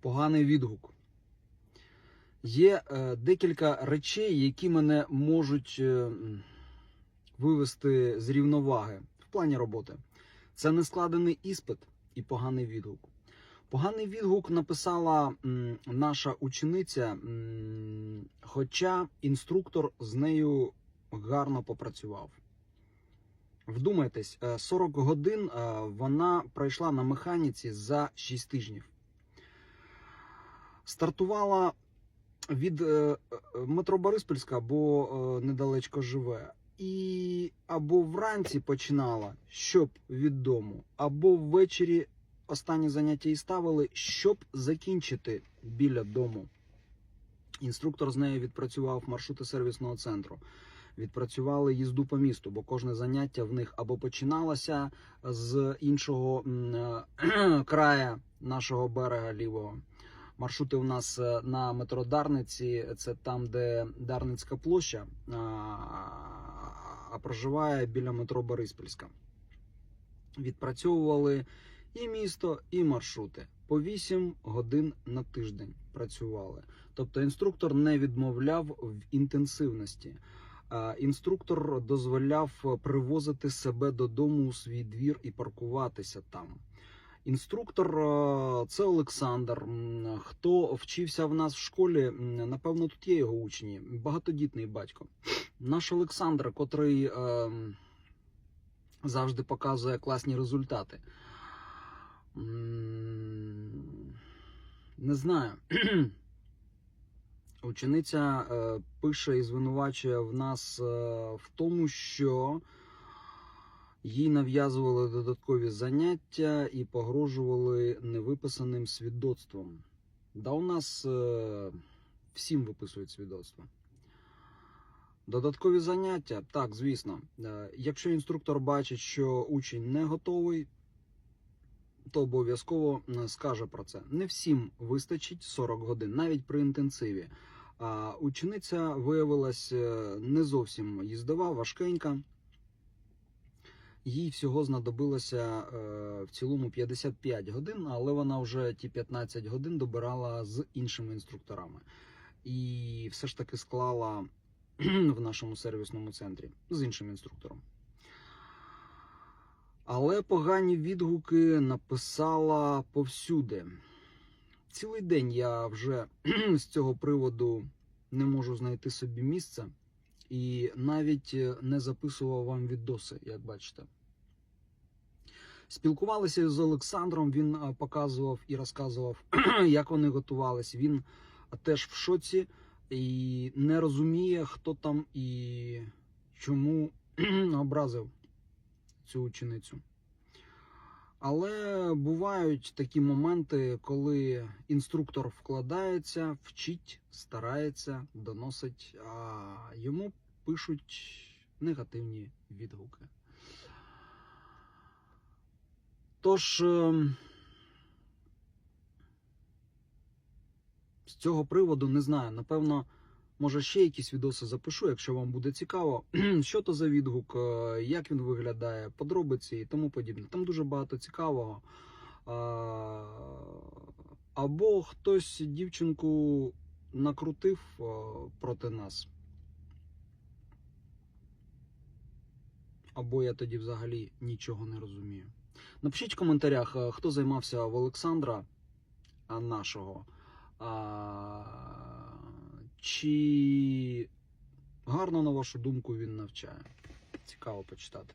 поганий відгук. Є е, декілька речей, які мене можуть е, вивести з рівноваги в плані роботи. Це нескладений іспит і поганий відгук. Поганий відгук написала наша учениця, хоча інструктор з нею гарно попрацював. Вдумайтесь, е, 40 годин е, вона пройшла на механіці за 6 тижнів. Стартувала від е, е, метро Бориспільська, бо е, недалечко живе. І або вранці починала, щоб від дому, або ввечері останні заняття і ставили, щоб закінчити біля дому. Інструктор з нею відпрацював маршрути сервісного центру. Відпрацювали їзду по місту, бо кожне заняття в них або починалося з іншого м, края нашого берега лівого. Маршрути у нас е, на метро Дарниці, це там, де Дарницька площа, а, проживає біля метро Бориспільська. Відпрацьовували і місто, і маршрути. По 8 годин на тиждень працювали. Тобто інструктор не відмовляв в інтенсивності. Інструктор дозволяв привозити себе додому у свій двір і паркуватися там. Інструктор е, це Олександр. Хто вчився в нас в школі, напевно, тут є його учні. Багатодітний батько. Наш Олександр, котрий е, завжди показує класні результати. Не знаю. Учениця е, пише і звинувачує в нас е, в тому, що їй нав'язували додаткові заняття і погрожували невиписаним свідоцтвом. Да у нас е, всім виписують свідоцтво. Додаткові заняття, так, звісно. Е, Якщо інструктор бачить, що учень не готовий, то обов'язково е, скаже про це. Не всім вистачить 40 годин, навіть при інтенсиві. А учениця виявилась е, не зовсім їздова, важкенька. Їй всього знадобилося е, в цілому 55 годин, але вона вже ті 15 годин добирала з іншими інструкторами. І все ж таки склала в нашому сервісному центрі з іншим інструктором. Але погані відгуки написала повсюди. Цілий день я вже з цього приводу не можу знайти собі місце і навіть е, не записував вам відоси, як бачите. Спілкувалися з Олександром, він е, показував і розказував, як вони готувались. Він е, теж в шоці і не розуміє, хто там і чому образив цю ученицю. Але бувають такі моменти, коли інструктор вкладається, вчить, старається, доносить, а йому пишуть негативні відгуки. Тож ем, з цього приводу не знаю. Напевно, може ще якісь відоси запишу, якщо вам буде цікаво, що то за відгук, е, як він виглядає, подробиці і тому подібне. Там дуже багато цікавого. Або хтось дівчинку накрутив е, проти нас. Або я тоді взагалі нічого не розумію. Напишіть в коментарях, е, хто займався в Олександра нашого. Чи гарно, на вашу думку, він навчає? Цікаво почитати.